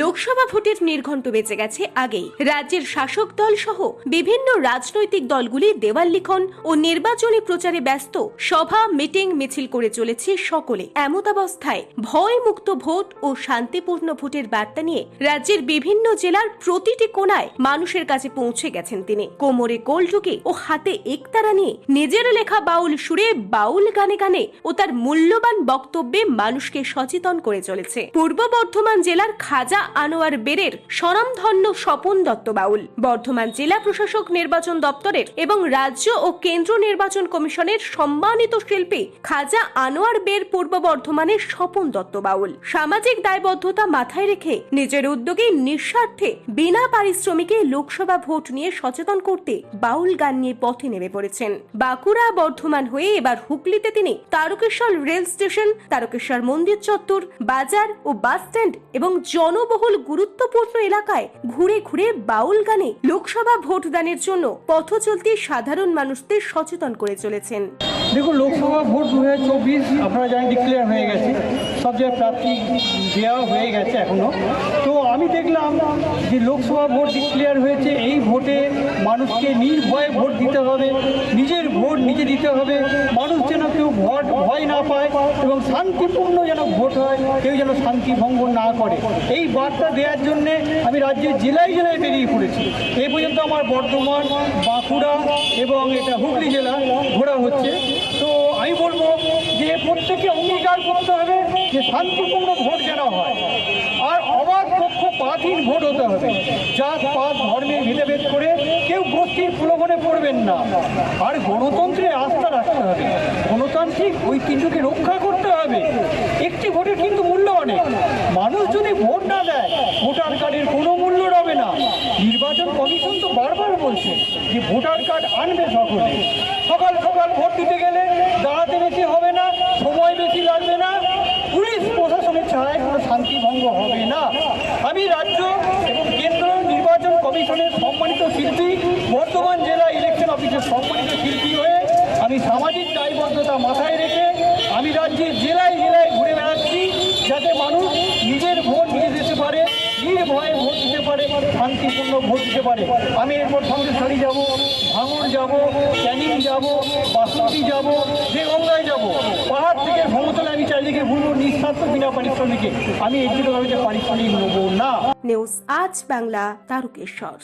লোকসভা ভোটের নির্ঘণ্ট বেঁচে গেছে আগেই। রাজ্যের শাসক দল সহ বিভিন্ন রাজনৈতিক দলগুলি দেওয়াল লিখন ও নির্বাচনী প্রচারে ব্যস্ত, সভা, মিটিং, মিছিল করে চলেছে সকলে। এমতাবস্থায় ভয় মুক্ত ভোট ও শান্তিপূর্ণ ভোটের বার্তা নিয়ে রাজ্যের বিভিন্ন জেলার প্রতিটি কোনায় মানুষের কাছে পৌঁছে গেছেন তিনি। কোমরে কোল ঢুকে ও হাতে একতারা নিয়ে নিজের লেখা বাউল সুরে বাউল গানে গানে ও তার মূল্যবান বক্তব্যে মানুষকে সচেতন করে চলেছে। পূর্ব বর্ধমান জেলার খাজা আনোয়ার বেরের স্বনামধন্য স্বপন দত্ত বাউল। বর্ধমান জেলা প্রশাসক নির্বাচন দপ্তরের এবং রাজ্য ও কেন্দ্র নির্বাচন কমিশনের সম্মানিত শিল্পী খাজা আনোয়ার বের পূর্ব বর্ধমানের স্বপন দত্ত বাউল। সামাজিক দায়বদ্ধতা মাথায় রেখে নিজের উদ্যোগে নিঃস্বার্থে বিনা পারিশ্রমিকে লোকসভা ভোট নিয়ে সচেতন করতে বাউল গান নিয়ে পথে নেমে পড়েছেন। বাঁকুড়া, বর্ধমান হয়ে এবার হুগলিতে তিনি তারকেশ্বর রেল স্টেশন, তারকেশ্বর মন্দির চত্বর, বাজার ও বাস স্ট্যান্ড এবং জনবহুল গুরুত্বপূর্ণ এলাকায় ঘুরে ঘুরে বাউল গানে লোকসভা ভোটদানের জন্য পথ চলতি সাধারণ মানুষদের সচেতন করে চলেছেন। দেখুন, লোকসভা ভোট দু হাজার চব্বিশ, আপনারা জানেন ডিক্লেয়ার হয়ে গেছে। সব জায়গায় প্রার্থী দেওয়া হয়ে গেছে এখনও তো আমি দেখলাম যে লোকসভা ভোট ডিক্লেয়ার হয়েছে, এই ভোটে মানুষকে নির্ভয়ে ভোট দিতে হবে, নিজের ভোট নিজে দিতে হবে। মানুষ যেন ভোট ভয় না পায় এবং শান্তিপূর্ণ যেন ভোট হয়, কেউ যেন শান্তি ভঙ্গ না করে। এই বার্তা দেওয়ার জন্যে আমি রাজ্যের জেলায় জেলায় বেরিয়ে পড়েছি। এই পর্যন্ত আমার বর্ধমান, বাঁকুড়া এবং এটা হুগলি জেলা ঘোরা হচ্ছে। তো আমি বলব যে প্রত্যেকে অঙ্গীকার করতে হবে যে শান্তিপূর্ণ ভোট যেন হয়। পক্ষপাতহীন ভোট হতে হবে। জাত, পাত, ধর্মের ভেদাভেদ করে কেউ গোষ্ঠীর প্রলোভনে পড়বেন না। আর গণতন্ত্রে আস্থা রাখতে হবে। গণতান্ত্রিক ঐতিহ্যকে রক্ষা করতে হবে। একটি ভোটের কিন্তু মূল্য অনেক। মানুষ যদি ভোট না দেয়, ভোটার কার্ডের কোনো মূল্য রবে না। নির্বাচন কমিশন তো বারবার বলছে যে ভোটার কার্ড আনবে সকলে। সকাল সকাল ভোট দিতে গেলে দাঁড়াতে বেশি হবে না সময় বেশি লাগবে না পুলিশ প্রশাসনের ছাড়াই কোনো শান্তি ভঙ্গ হবে না আমি রাজ্য এবং কেন্দ্র নির্বাচন কমিশনের সম্মানিত শিল্পী বর্ধমান জেলা ইলেকশন অফিসের সম্মানিত শিল্পী হয়ে আমি সামাজিক দায়বদ্ধতা মাথায় রেখে আমি রাজ্যের জেলায় জেলায় ঘুরে বেড়াচ্ছি যাতে মানুষ নিজের ভোট নিয়ে যেতে পারে নির্ভয়ে ভোট দিতে পারে শান্তিপূর্ণ ভোট দিতে পারে। আমি এরপর সন্দেশখালী যাব ভাঙড় যাব, ক্যানিং যাব, বাসন্তী যাব যে গঙ্গায় যাব। পাহাড় থেকে সমতলে আমি চারিদিকে ঘুরবো, নিঃস্বার্থ বিনা পারিশ্রমিকে। আমি এই জন্য পারিশ্রমিক নেব না। নিউজ আজ বাংলা তারকেশ্বর।